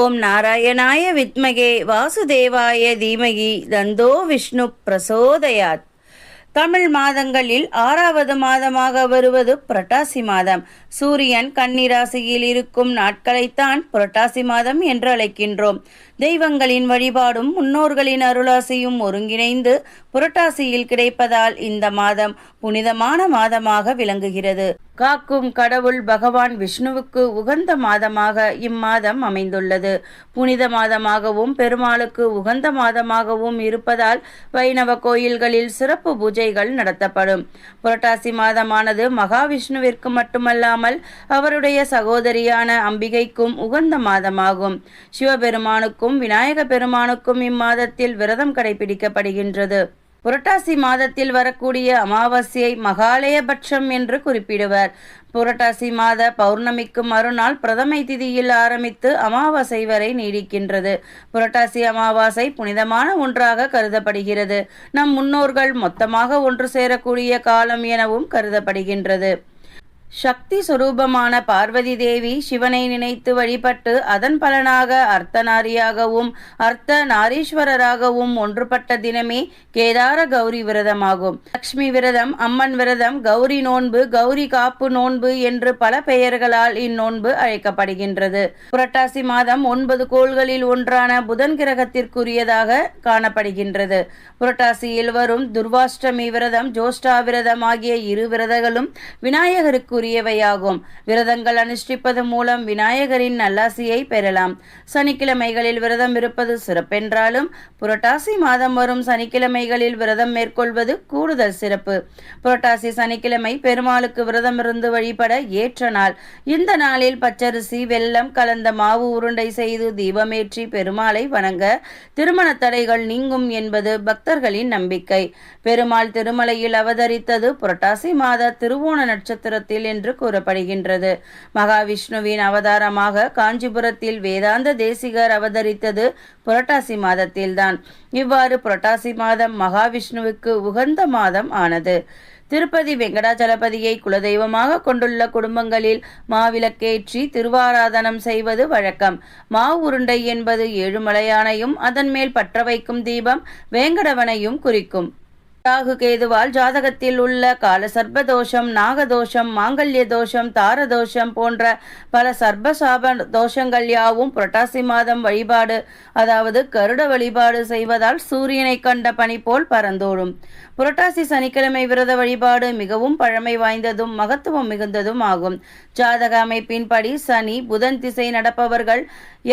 ஓம் நாராயணாய வித்மகே வாசுதேவாய தீமகி தந்தோ விஷ்ணு பிரசோதயாத். தமிழ் மாதங்களில் ஆறாவது மாதமாக வருவது புரட்டாசி மாதம். சூரியன் கன்னிராசியில் இருக்கும் நாட்களைத்தான் புரட்டாசி மாதம் என்று அழைக்கின்றோம் தெய்வங்களின் வழிபாடும் முன்னோர்களின் அருளாசியும் ஒருங்கிணைந்து புரட்டாசியில் கிடைப்பதால் இந்த மாதம் புனிதமான மாதமாக விளங்குகிறது. காக்கும் கடவுள் பகவான் விஷ்ணுவுக்கு உகந்த மாதமாக இம்மாதம் அமைந்துள்ளது. புனித மாதமாகவும் பெருமாளுக்கு உகந்த மாதமாகவும் இருப்பதால் வைணவ கோயில்களில் சிறப்பு பூஜைகள் நடத்தப்படும். புரட்டாசி மாதமானது மகாவிஷ்ணுவிற்கு மட்டுமல்லாமல் அவருடைய சகோதரியான அம்பிகைக்கும் உகந்த மாதமாகும். சிவபெருமானுக்கும் விநாயக பெருமானுக்கும் இம்மாதத்தில் விரதம் கடைபிடிக்கப்படுகின்றது. புரட்டாசி மாதத்தில் வரக்கூடிய அமாவாசையை மகாலயபட்சம் என்று குறிப்பிடுவர். புரட்டாசி மாத பௌர்ணமிக்கு மறுநாள் பிரதமை திதியில் ஆரம்பித்து அமாவாசை வரை நீடிக்கின்றது. புரட்டாசி அமாவாசை புனிதமான ஒன்றாக கருதப்படுகிறது. நம் முன்னோர்கள் மொத்தமாக ஒன்று சேரக்கூடிய காலம் எனவும் கருதப்படுகின்றது. சக்தி சுரூபமான பார்வதி தேவி சிவனை நினைத்து வழிபட்டு அதன் பலனாக அர்த்தநாரியாகவும் அர்த்த நாரீஸ்வரராகவும் ஒன்றுபட்ட தினமே கேதார கௌரி விரதமாகும். லக்ஷ்மி விரதம் அம்மன் விரதம் கௌரி நோன்பு கௌரி காப்பு நோன்பு என்று பல பெயர்களால் இந்நோன்பு அழைக்கப்படுகின்றது. புரட்டாசி மாதம் ஒன்பது கோள்களில் ஒன்றான புதன் கிரகத்திற்குரியதாக காணப்படுகின்றது. புரட்டாசியில் வரும் துர்வாஷ்டமி விரதம் ஜோஷ்டா விரதம் ஆகிய இரு விரதங்களும் விநாயகருக்கு உரியவையாகும். விரதங்கள் அனுஷ்டிப்பது மூலம் விநாயகரின் நல்லாசியை பெறலாம். சனிக்கிழமைகளில் விரதம் இருப்பது சிறப்பென்றாலும் புரட்டாசி மாதம் வரும் சனிக்கிழமைகளில் விரதம் மேற்கொள்வது கூடுதல் சிறப்பு. புரட்டாசி சனிக்கிழமை பெருமாளுக்கு விரதம் இருந்து வழிபட ஏற்ற நாள். இந்த நாளில் பச்சரிசி வெல்லம் கலந்த மாவு உருண்டை செய்து தீபமேற்றி பெருமாளை வணங்க திருமண தடைகள் நீங்கும் என்பது பக்தர்களின் நம்பிக்கை. பெருமாள் திருமலையில் அவதரித்தது புரட்டாசி மாத திருவோண நட்சத்திரத்தில் என்று கூறப்படுகின்றது. மகாவிஷ்ணுவின் அவதாரமாக காஞ்சிபுரத்தில் வேதாந்த தேசிகர் அவதரித்தது புரட்டாசி மாதத்தில்தான். இவ்வாறு புரட்டாசி மாதம் மகாவிஷ்ணுவுக்கு உகந்த மாதம் ஆனது. திருப்பதி வெங்கடாச்சலபதியை குலதெய்வமாக கொண்டுள்ள குடும்பங்களில் மாவிளக்கேற்றி திருவாராதனம் செய்வது வழக்கம். மா உருண்டை என்பது ஏழுமலையானையும் அதன் மேல் பற்ற வைக்கும் தீபம் வேங்கடவனையும் குறிக்கும். ராகு கேதுவால் ஜாதகத்தில் உள்ள கால சர்பதோஷம் நாகதோஷம் மாங்கல்ய தோஷம் தார தோஷம் போன்ற பல சர்பசாப தோஷங்கள் யாவும் புரட்டாசி மாதம் வழிபாடு அதாவது கருட வழிபாடு செய்வதால் சூரியனை கண்ட பனி போல் பறந்தோடும் புரட்டாசி சனிக்கிழமை விரத வழிபாடு மிகவும் பழமை வாய்ந்ததும் மகத்துவம் மிகுந்ததும் ஆகும். ஜாதக அமைப்பின்படி சனி புதன் திசை நடப்பவர்கள்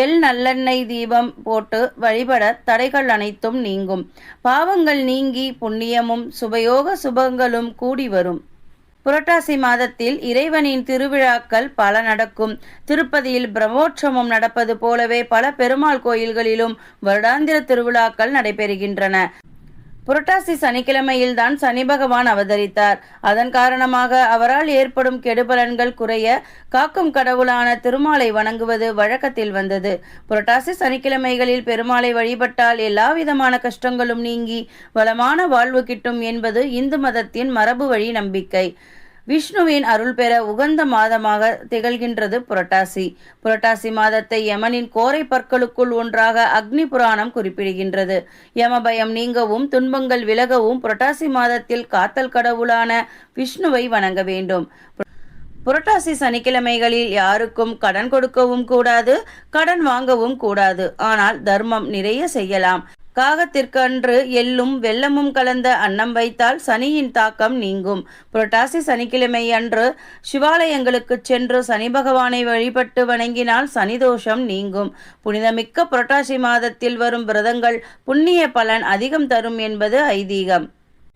எல் நல்லெண்ணெய் தீபம் போட்டு வழிபட தடைகள் அனைத்தும் நீங்கும். பாவங்கள் நீங்கி புண்ணியமும் சுபயோக சுபங்களும் கூடி வரும். புரட்டாசி மாதத்தில் இறைவனின் திருவிழாக்கள் பல நடக்கும். திருப்பதியில் பிரம்மோற்சவம் நடப்பது போலவே பல பெருமாள் கோயில்களிலும் வருடாந்திர திருவிழாக்கள் நடைபெறுகின்றன. புரட்டாசி சனிக்கிழமையில்தான் சனி பகவான் அவதரித்தார். அதன் காரணமாக அவரால் ஏற்படும் கெடுபலன்கள் குறைய காக்கும் கடவுளான திருமாலை வணங்குவது வழக்கத்தில் வந்தது. புரட்டாசி சனிக்கிழமைகளில் பெருமாளை வழிபட்டால் எல்லா விதமான கஷ்டங்களும் நீங்கி வளமான வாழ்வு கிட்டும் என்பது இந்து மதத்தின் மரபு வழி நம்பிக்கை. விஷ்ணுவின் அருள் பெற உகந்த மாதமாக திகழ்கின்றது புரட்டாசி. புரட்டாசி மாதத்தை யமனின் கோரை பற்களுக்குள் ஒன்றாக அக்னி புராணம் குறிப்பிடுகின்றது. யமபயம் நீங்கவும் துன்பங்கள் விலகவும் புரட்டாசி மாதத்தில் காத்தல் கடவுளான விஷ்ணுவை வணங்க வேண்டும். புரட்டாசி சனிக்கிழமைகளில் யாருக்கும் கடன் கொடுக்கவும் கூடாது கடன் வாங்கவும் கூடாது. ஆனால் தர்மம் நிறைய செய்யலாம். காகத்திற்கன்று எள்ளும் வெள்ளமும் கலந்த அன்னம் வைத்தால் சனியின் தாக்கம் நீங்கும். புரட்டாசி சனிக்கிழமை அன்று சிவாலயங்களுக்கு சென்று சனி பகவானை வழிபட்டு வணங்கினால் சனி தோஷம் நீங்கும். புனிதமிக்க புரட்டாசி மாதத்தில் வரும் விரதங்கள் புண்ணிய பலன் அதிகம் தரும் என்பது ஐதீகம்.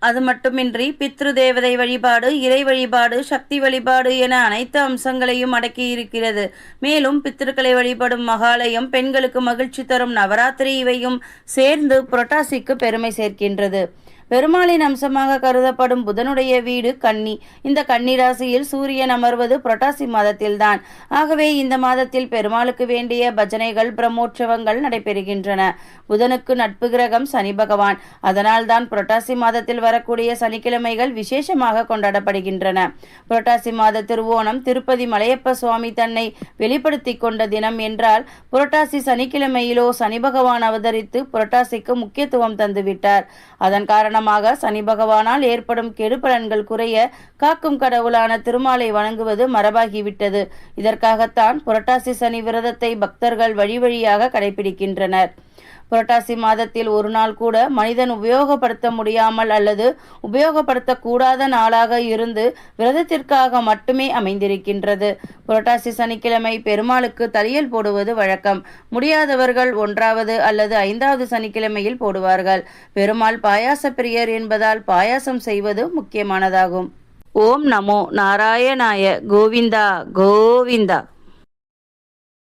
அது மட்டுமின்றி பித்ரு தேவதை வழிபாடு இறை வழிபாடு சக்தி வழிபாடு என அனைத்து அம்சங்களையும் அடக்கி இருக்கிறது மேலும் பித்திருக்களை வழிபடும் மகாலயம் பெண்களுக்கு மகிழ்ச்சி தரும் நவராத்திரி இவையும் சேர்ந்து புரட்டாசிக்கு பெருமை சேர்க்கின்றது. பெருமாளின் அம்சமாக கருதப்படும் புதனுடைய வீடு கன்னி. இந்த கன்னி ராசியில் சூரியன் அமர்வது புரட்டாசி மாதத்தில்தான். ஆகவே இந்த மாதத்தில் பெருமாளுக்கு வேண்டிய பஜனைகள் பிரம்மோற்சவங்கள் நடைபெறுகின்றன. புதனுக்கு நட்பு கிரகம் சனி பகவான். அதனால்தான் புரட்டாசி மாதத்தில் வரக்கூடிய சனிக்கிழமைகள் விசேஷமாக கொண்டாடப்படுகின்றன. புரட்டாசி மாத திருவோணம் திருப்பதி மலையப்ப சுவாமி தன்னை வெளிப்படுத்தி கொண்ட தினம் என்றால் புரட்டாசி சனிக்கிழமையிலோ சனி பகவான் அவதரித்து புரட்டாசிக்கு முக்கியத்துவம் தந்துவிட்டார். அதன் காரணமாக சனி பகவானால் ஏற்படும் கெடுபலன்கள் குறைய காக்கும் கடவுளான திருமாலை வணங்குவது மரபாகிவிட்டது. இதற்காகத்தான் புரட்டாசி சனி விரதத்தை பக்தர்கள் வழி வழியாக கடைபிடிக்கின்றனர். புரட்டாசி மாதத்தில் ஒரு நாள் கூட மனிதன் உபயோகப்படுத்த முடியாமல் அல்லது உபயோகப்படுத்தக்கூடாத நாளாக இருந்து விரதத்திற்காக மட்டுமே அமைந்திருக்கின்றது. புரட்டாசி சனிக்கிழமை பெருமாளுக்கு தலியல் போடுவது வழக்கம். முடியாதவர்கள் ஒன்றாவது அல்லது ஐந்தாவது சனிக்கிழமையில் போடுவார்கள். பெருமாள் பாயாச பிரியர் என்பதால் பாயாசம் செய்வது முக்கியமானதாகும். ஓம் நமோ நாராயணாய கோவிந்தா கோவிந்தா.